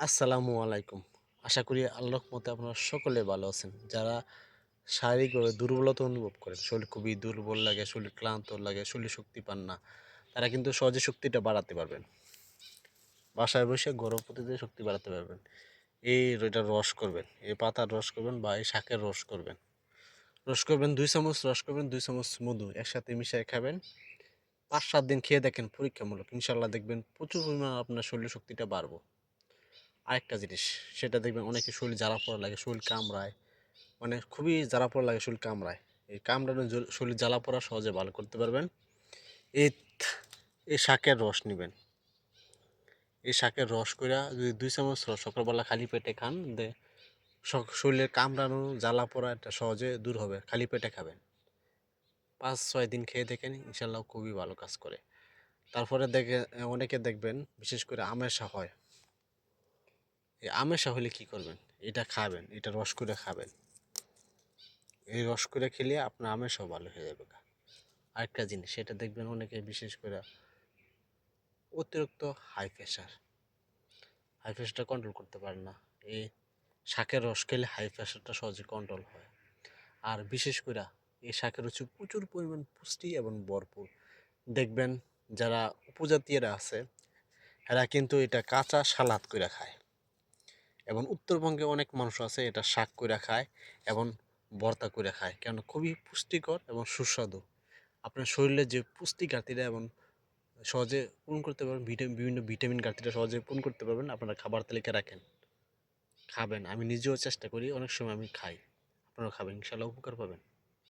আসসালামু আলাইকুম। আশা করি আল্লাহর মতে আপনারা সকলে ভালো আছেন। যারা শারীরিকভাবে দুর্বলতা অনুভব করেন, শরীর খুবই দুর্বল লাগে, শরীর ক্লান্ত লাগে, শরীর শক্তি পান না, তারা কিন্তু সহজে শক্তিটা বাড়াতে পারবেন। বাসায় বসে গরম পদ্ধতিতে শক্তি বাড়াতে পারবেন। এই এটা রস করবেন, এই পাতার রস করবেন বা এই শাকের রস করবেন। রস করবেন দুই চামচ, রস করবেন দুই চামচ মধু একসাথে মিশিয়ে খাবেন। পাঁচ সাত দিন খেয়ে দেখেন পরীক্ষামূলক। ইনশাল্লাহ দেখবেন প্রচুর পরিমাণ আপনার শরীর শক্তিটা বাড়বো। আরেকটা জিনিস, সেটা দেখবেন অনেকে শরীর জ্বালা পড়া লাগে, শরীর কামড়ায়। মানে খুবই জ্বালা পড়া লাগে শরীর কামড়ায়। এই কামড়ানো শরীর জ্বালা পড়া সহজে ভালো করতে পারবেন। এই এই শাকের রস নেবেন। এই শাকের রস করে যদি দুই চামচ রস, সকালবেলা খালি পেটে খান, দে শরীরের কামড়ানো জ্বালা পড়া এটা সহজে দূর হবে, খালি পেটে খাবেন। পাঁচ, ছয় দিন খেয়ে দেখেন ইনশাল্লাহ খুবই ভালো কাজ করে। তারপরে দেখে, অনেকে দেখবেন, বিশেষ করে আমেশা হয়। আমেশা হলে কি করবেন? এটা খাবেন, এটা রস করে খাবেন। এই রস করে খেলে আপনার আমেশাও ভালো হয়ে যাবে। আরেকটা জিনিস, সেটা দেখবেন অনেকে বিশেষ করে অতিরিক্ত হাই প্রেশার হাই প্রেশারটা কন্ট্রোল করতে পারে না। এই শাকের রস খেলে হাই প্রেশারটা সহজে কন্ট্রোল হয়। আর বিশেষ করে এই শাকের হচ্ছে প্রচুর পরিমাণ পুষ্টি এবং ভরপুর। দেখবেন যারা উপজাতীয়রা আছে, এরা কিন্তু এটা কাঁচা সালাদ করে খায়। এবং উত্তরবঙ্গে অনেক মানুষ আছে এটা শাক করে খায় এবং ভর্তা করে খায়। কেন খুবই পুষ্টিকর এবং সুস্বাদু। আপনার শরীরে যে পুষ্টি ঘাটতিটা এবং সহজে পূরণ করতে পারবেন ভিটামিন বিভিন্ন ভিটামিন ঘাটতিটা সহজে পূরণ করতে পারবেন, আপনারা খাবার তালিকা রাখেন। খাবেন। আমি নিজেও চেষ্টা করি, অনেক সময় আমি খাই। আপনারা খাবেন ইনশাল্লাহ উপকার পাবেন।